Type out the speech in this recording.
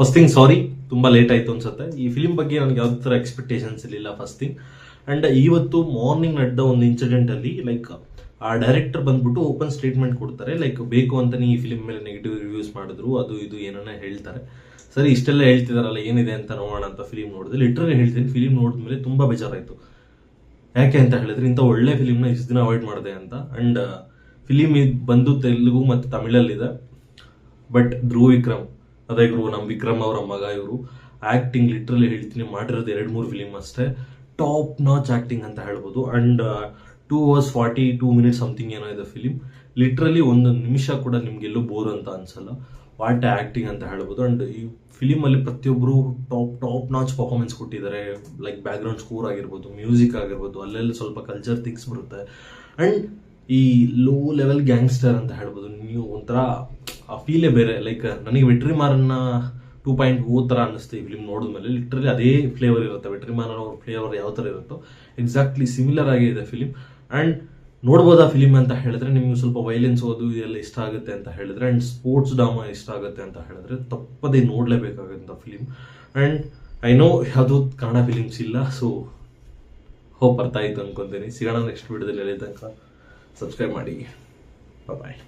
First thing ಸಾರಿ ತುಂಬಾ late ಆಯ್ತು ಅನ್ಸುತ್ತೆ. ಈ ಫಿಲಿಮ್ ಬಗ್ಗೆ ನನಗೆ ಯಾವ್ದು ಥರ ಎಕ್ಸ್ಪೆಕ್ಟೇಷನ್ಸ್ ಇರಲಿಲ್ಲ ಫಸ್ಟ್ ಥಿಂಗ್ ಅಂಡ್ ಇವತ್ತು ಮಾರ್ನಿಂಗ್ ನಡೆದ ಒಂದು ಇನ್ಸಿಡೆಂಟ್ ಅಲ್ಲಿ ಲೈಕ್ ಆ ಡೈರೆಕ್ಟರ್ ಬಂದ್ಬಿಟ್ಟು ಓಪನ್ ಸ್ಟೇಟ್ಮೆಂಟ್ ಕೊಡ್ತಾರೆ. ಲೈಕ್ ಬೇಕು ಅಂತಾನೆ ಈ ಫಿಲಿಮ್ ಮೇಲೆ ನೆಗೆಟಿವ್ ರಿವ್ಯೂಸ್ ಮಾಡಿದ್ರು, ಅದು ಇದು ಏನನ್ನ ಹೇಳ್ತಾರೆ. ಸರಿ, ಇಷ್ಟೆಲ್ಲ ಹೇಳ್ತಿದಾರಲ್ಲ, ಏನಿದೆ ಅಂತ ನೋಡೋಣ ಅಂತ ಫಿಲಿಮ್ ನೋಡಿದೆ. ಲಿಟ್ರಲಿ ಹೇಳ್ತೀನಿ ಫಿಲಿಂ ನೋಡಿದ್ಮೇಲೆ ತುಂಬಾ ಬೇಜಾರಾಯಿತು. ಯಾಕೆ ಅಂತ ಹೇಳಿದ್ರೆ, ಇಂಥ ಒಳ್ಳೆ ಫಿಲಿಮ್ನ ಇಷ್ಟು ದಿನ ಅವಾಯ್ಡ್ ಮಾಡಿದೆ ಅಂತ. ಅಂಡ್ ಫಿಲಿಮ್ ಬಂದು ತೆಲುಗು ಮತ್ತು ತಮಿಳಲ್ಲಿದೆ. ಬಟ್ ಧ್ರುವ್ ವಿಕ್ರಮ್ ಅದೇ ಗುರು ನಮ್ಮ ವಿಕ್ರಮ್ ಅವರ ಮಗ ಇವರು. ಆ್ಯಕ್ಟಿಂಗ್ ಲಿಟ್ರಲಿ ಹೇಳ್ತೀನಿ, ಮಾಡಿರೋದು ಎರಡು ಮೂರು ಫಿಲಿಮ್ ಅಷ್ಟೇ. ಟಾಪ್ ನಾಚ್ ಆ್ಯಕ್ಟಿಂಗ್ ಅಂತ ಹೇಳ್ಬೋದು. And two hours forty two minutes something ಏನೋ ಇದೆ ಫಿಲಿಮ್ ಲಿಟ್ರಲಿ ಒಂದು ನಿಮಿಷ ಕೂಡ ನಿಮಗೆಲ್ಲೂ ಬೋರ್ ಅಂತ ಅನ್ಸಲ್ಲ. ವಾಟ್ ಆ್ಯಕ್ಟಿಂಗ್ ಅಂತ ಹೇಳ್ಬೋದು. ಆ್ಯಂಡ್ ಈ ಫಿಲಿಮಲ್ಲಿ ಪ್ರತಿಯೊಬ್ಬರು ಟಾಪ್ ಟಾಪ್ ನಾಚ್ ಪರ್ಫಾರ್ಮೆನ್ಸ್ ಕೊಟ್ಟಿದ್ದಾರೆ. ಲೈಕ್ ಬ್ಯಾಕ್ಗ್ರೌಂಡ್ ಸ್ಕೋರ್ ಆಗಿರ್ಬೋದು ಮ್ಯೂಸಿಕ್ ಆಗಿರ್ಬೋದು, ಅಲ್ಲೆಲ್ಲ ಸ್ವಲ್ಪ ಕಲ್ಚರ್ ಥಿಂಗ್ಸ್ ಬರುತ್ತೆ ಆ್ಯಂಡ್ ಈ ಲೋ ಲೆವೆಲ್ ಗ್ಯಾಂಗ್ಸ್ಟರ್ ಅಂತ ಹೇಳ್ಬೋದು, ನೀವು ಒಂಥರ ಆ ಫೀಲೇ ಬೇರೆ ಲೈಕ್ ನನಗೆ ವೆಟ್ರಿಮಾರನ್ನ ಟೂ ಪಾಯಿಂಟ್ ಓ ಥರ ಅನ್ನಿಸ್ತು ಈ ಫಿಲ್ಮ್ ನೋಡಿದ್ಮೇಲೆ ಲಿಟ್ರಲಿ ಅದೇ ಫ್ಲೇವರ್ ಇರುತ್ತೆ. ವೆಟ್ರಿಮಾರನ್ ಅವ್ರ ಫ್ಲೇವರ್ ಯಾವ ಥರ ಇರುತ್ತೋ ಎಕ್ಸಾಕ್ಟ್ಲಿ ಸಿಮಿಲರ್ ಆಗಿ ಇದೆ ಫಿಲಿಮ್ ಆ್ಯಂಡ್ ಆ ಫಿಲಿಮ್ ಅಂತ ಹೇಳಿದ್ರೆ, ನಿಮ್ಗೆ ಸ್ವಲ್ಪ ವೈಲೆನ್ಸ್ ಓದು, ಇದೆಲ್ಲ ಇಷ್ಟ ಆಗುತ್ತೆ ಅಂತ ಹೇಳಿದ್ರೆ ಆ್ಯಂಡ್ ಸ್ಪೋರ್ಟ್ಸ್ ಡ್ರಾಮಾ ಇಷ್ಟ ಆಗುತ್ತೆ ಅಂತ ಹೇಳಿದ್ರೆ, ತಪ್ಪದೇ ನೋಡಲೇಬೇಕಾಗಂಥ ಫಿಲಿಮ್ ಆ್ಯಂಡ್ ಐ ನೋ ಯಾವುದು ಕನ್ನಡ ಫಿಲಿಮ್ಸ್ ಇಲ್ಲ ಸೊ ಹೋಪ್ ಅರ್ಥ ಆಯಿತು ಅನ್ಕೊಂತೀನಿ. ಸಿಗೋಣ ನೆಕ್ಸ್ಟ್ ವಿಡಿಯೋದಲ್ಲಿ ತನಕ ಸಬ್ಸ್ಕ್ರೈಬ್ ಮಾಡಿ. ಬಾಯ್